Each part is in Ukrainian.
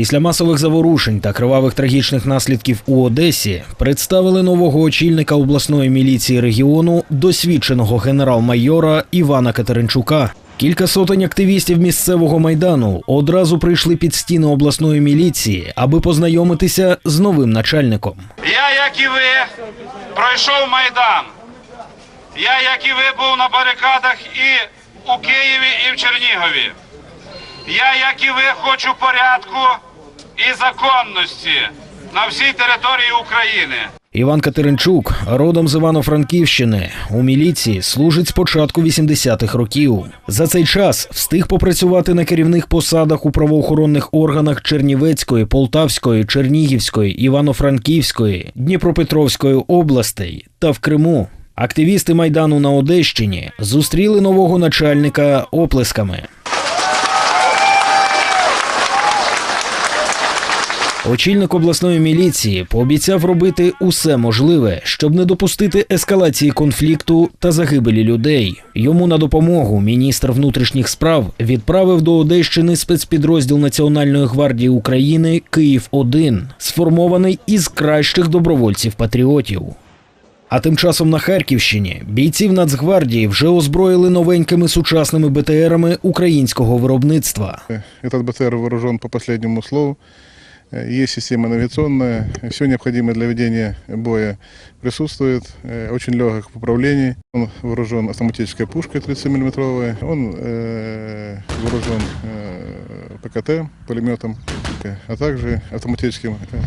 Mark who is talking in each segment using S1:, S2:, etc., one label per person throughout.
S1: Після масових заворушень та кривавих трагічних наслідків у Одесі представили нового очільника обласної міліції регіону, досвідченого генерал-майора Івана Катеринчука. Кілька сотень активістів місцевого майдану одразу прийшли під стіни обласної міліції, аби познайомитися з новим начальником.
S2: Я, як і ви, пройшов Майдан. Я, як і ви, був на барикадах і у Києві, і в Чернігові. Я, як і ви, хочу порядку і законності на всій території України.
S1: Іван Катеринчук, родом з Івано-Франківщини, у міліції служить з початку 80-х років. За цей час встиг попрацювати на керівних посадах у правоохоронних органах Чернівецької, Полтавської, Чернігівської, Івано-Франківської, Дніпропетровської областей та в Криму. Активісти майдану на Одещині зустріли нового начальника оплесками. Очільник обласної міліції пообіцяв робити усе можливе, щоб не допустити ескалації конфлікту та загибелі людей. Йому на допомогу міністр внутрішніх справ відправив до Одещини спецпідрозділ Національної гвардії України Київ 1 сформований із кращих добровольців-патріотів. А тим часом на Харківщині бійців Нацгвардії вже озброїли новенькими сучасними БТРами українського виробництва.
S3: Этот БТР вооружен по последнему слову. Э, Есть система навигационная. Все необходимое для ведения боя присутствует. Э, Очень легок в управлении. Он вооружен автоматической пушкой 30-мм. Он э, вооружен э, ПКТ, пулеметом, э, а также автоматическим э,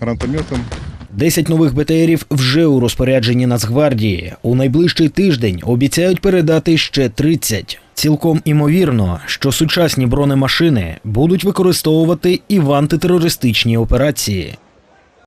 S3: гранатометом
S1: 10 нових БТРів вже у розпорядженні Нацгвардії. У найближчий тиждень обіцяють передати ще 30. Цілком імовірно, що сучасні бронемашини будуть використовувати і в антитерористичній операції.